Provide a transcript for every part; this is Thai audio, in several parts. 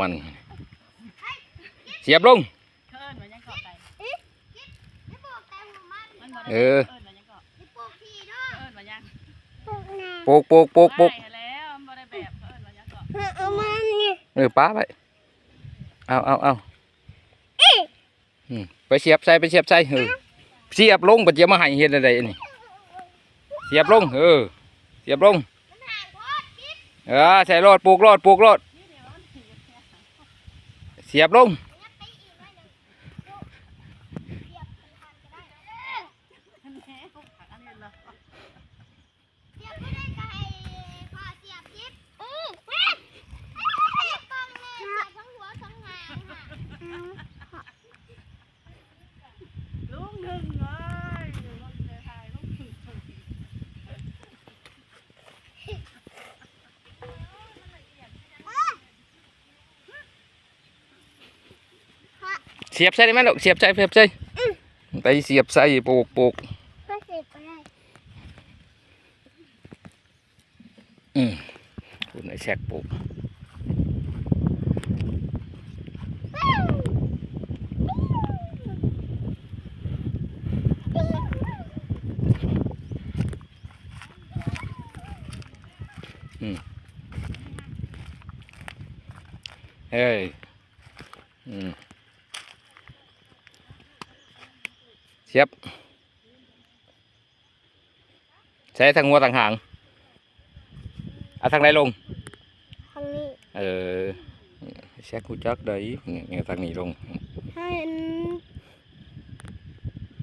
มัน เสียบลง เอิ้นมันยังเกาะไปไม่ปลูกแต่หัวมันมันบ่ได้เออเอิ้นมันยังเกาะไม่ปลูกทีเนาะเอิ้นมันยังปลูกนาปลูกปลูกปกปลูกได้แล้วมันบ่ได้แบบเอิ้นมันยังเกาะเอามันเออป้าไปเอาเอาเอาไปเสียบใส่ไปเสียบใส่เออเสียบลงปัจเจียมาให้เห็นอะไรนี่เสียบลงเออเสียบลงมันห่างโพดคิดเออใส่รอดปลูกรอดปลูกรอด เสียบลง มันยังไปอีกไว้หนึ่งดูเสียบมันทันก็ได้เออ มันแห้งผักอันนี้เหรอ เสียบไม่ได้ก็ให้พ่อเสียบคิดอือเว้ยเสียบกองเลยเสียบทั้งหัวทั้งหางค่ะ ลุงหนึ่งเอ้ยเดี๋ยวมันจะถ่ายลุงหนึ่ง เสียบใส่ได้ไหมลูกเสียบใส่เสียบใส่ไปเสียบใส่ปลูกปลูกก็เสียบไปได้อืมคุณไอ้แซกปลูกเฮ้ย อืม เสียบ ใช้ทางหัวทางหางเอาทางไหนลง ทางนี้ เออแซกกูจักได้เนี่ยทางนี้ลงถ้าเห็น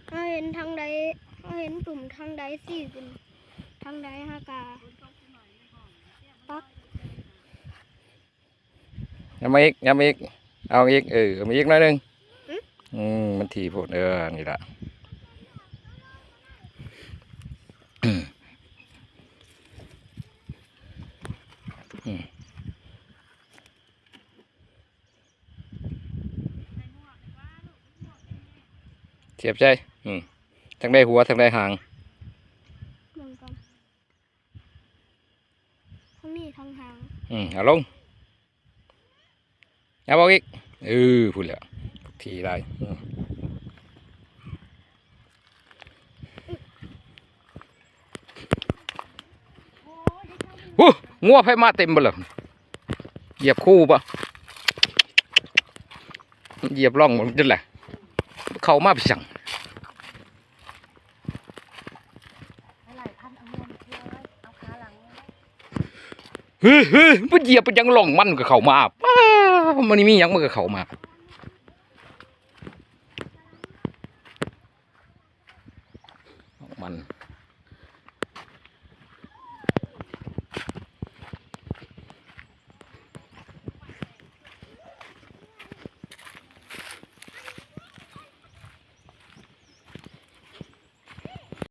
ถ้าเห็นทางใดถ้าเห็นตุ่มทางใดสี่เป็นทางใดฮากาปักย้ำมาอีกย้ำมาอีก เอาอีกเออเอามาอีกหน่อยหนึง อืมมันถีโพดเออนี่ละอืมอืม เสียบใจอืมทางได้หัวทางได้หางเหมือนกันทางนี้ทางหาง อืมเอาลงเอาบอกอีกเออพูดแล้วทีได้ อู้งัวไฟมาเต็มบ่เลยเหยียบคู่ปะเหยียบร่องมันจะแหละ เข้ามาไปสั่งเฮ้ยเฮ้ยมันเหยียบไปยังหล่องมันกับเขามาป้ามันมียังมันกับเขามามัน